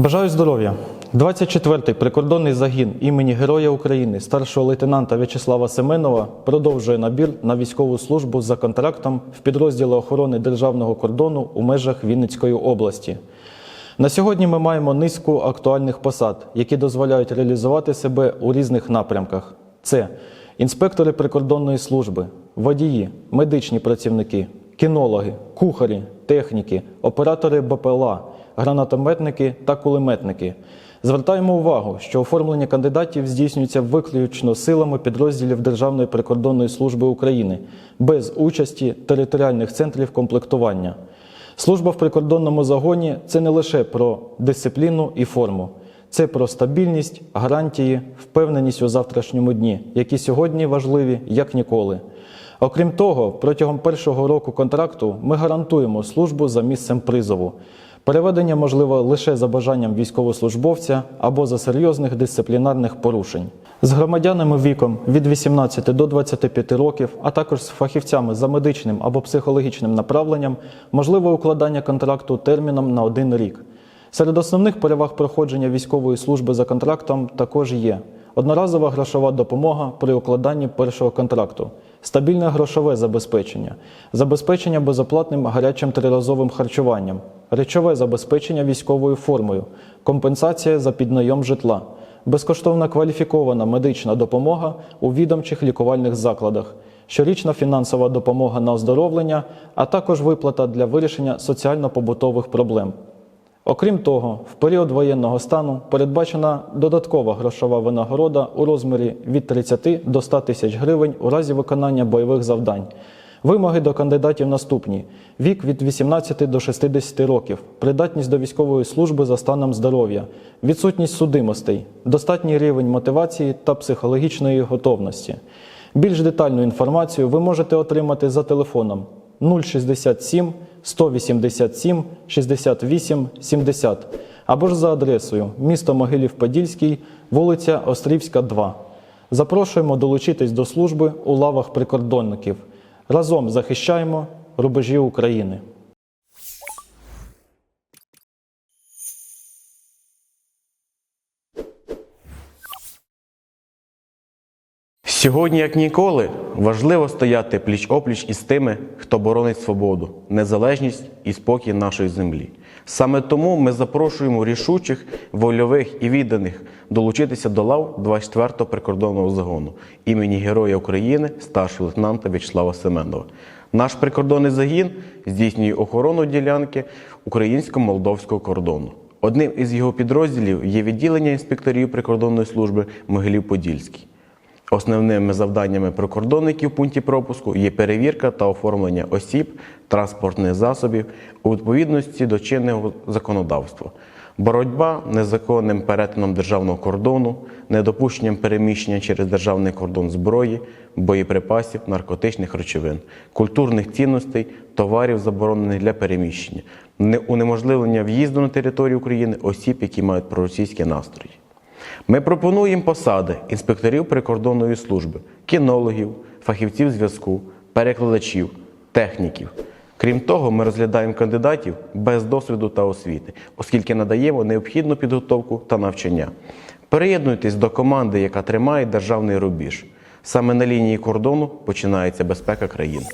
Бажаю здоров'я. 24-й прикордонний загін імені Героя України старшого лейтенанта В'ячеслава Семенова продовжує набір на військову службу за контрактом в підрозділи охорони державного кордону у межах Вінницької області. На сьогодні ми маємо низку актуальних посад, які дозволяють реалізувати себе у різних напрямках. Це інспектори прикордонної служби, водії, медичні працівники, кінологи, кухарі, техніки, оператори БПЛА, гранатометники та кулеметники. Звертаємо увагу, що оформлення кандидатів здійснюється виключно силами підрозділів Державної прикордонної служби України без участі територіальних центрів комплектування. Служба в прикордонному загоні це не лише про дисципліну і форму, це про стабільність, гарантії, впевненість у завтрашньому дні, які сьогодні важливі як ніколи. Окрім того, протягом першого року контракту ми гарантуємо службу за місцем призову. Переведення можливо лише за бажанням військовослужбовця або за серйозних дисциплінарних порушень. З громадянами віком від 18 до 25 років, а також з фахівцями за медичним або психологічним направленням, можливе укладання контракту терміном на один рік. Серед основних переваг проходження військової служби за контрактом також є одноразова грошова допомога при укладанні першого контракту, стабільне грошове забезпечення, забезпечення безоплатним гарячим триразовим харчуванням, речове забезпечення військовою формою, компенсація за піднайом житла, безкоштовна кваліфікована медична допомога у відомчих лікувальних закладах, щорічна фінансова допомога на оздоровлення, а також виплата для вирішення соціально-побутових проблем. Окрім того, в період воєнного стану передбачена додаткова грошова винагорода у розмірі від 30 до 100 тисяч гривень у разі виконання бойових завдань. Вимоги до кандидатів наступні: вік від 18 до 60 років, придатність до військової служби за станом здоров'я, відсутність судимостей, достатній рівень мотивації та психологічної готовності. Більш детальну інформацію ви можете отримати за телефоном 067 187 68 70 або ж за адресою місто Могилів-Подільський, вулиця Острівська, 2. Запрошуємо долучитись до служби у лавах прикордонників. Разом захищаємо рубежі України. Сьогодні, як ніколи, важливо стояти пліч-опліч із тими, хто боронить свободу, незалежність і спокій нашої землі. Саме тому ми запрошуємо рішучих, вольових і відданих долучитися до лав 24-го прикордонного загону імені Героя України старшого лейтенанта В'ячеслава Семенова. Наш прикордонний загін здійснює охорону ділянки українсько-молдовського кордону. Одним із його підрозділів є відділення інспекторів прикордонної служби Могилів-Подільський. Основними завданнями прикордонників в пункті пропуску є перевірка та оформлення осіб, транспортних засобів у відповідності до чинного законодавства, боротьба незаконним перетином державного кордону, недопущенням переміщення через державний кордон зброї, боєприпасів, наркотичних речовин, культурних цінностей, товарів, заборонених для переміщення, не- унеможливлення в'їзду на територію України осіб, які мають проросійські настрої. Ми пропонуємо посади інспекторів прикордонної служби, кінологів, фахівців зв'язку, перекладачів, техніків. Крім того, ми розглядаємо кандидатів без досвіду та освіти, оскільки надаємо необхідну підготовку та навчання. Приєднуйтесь до команди, яка тримає державний рубіж. Саме на лінії кордону починається безпека країни.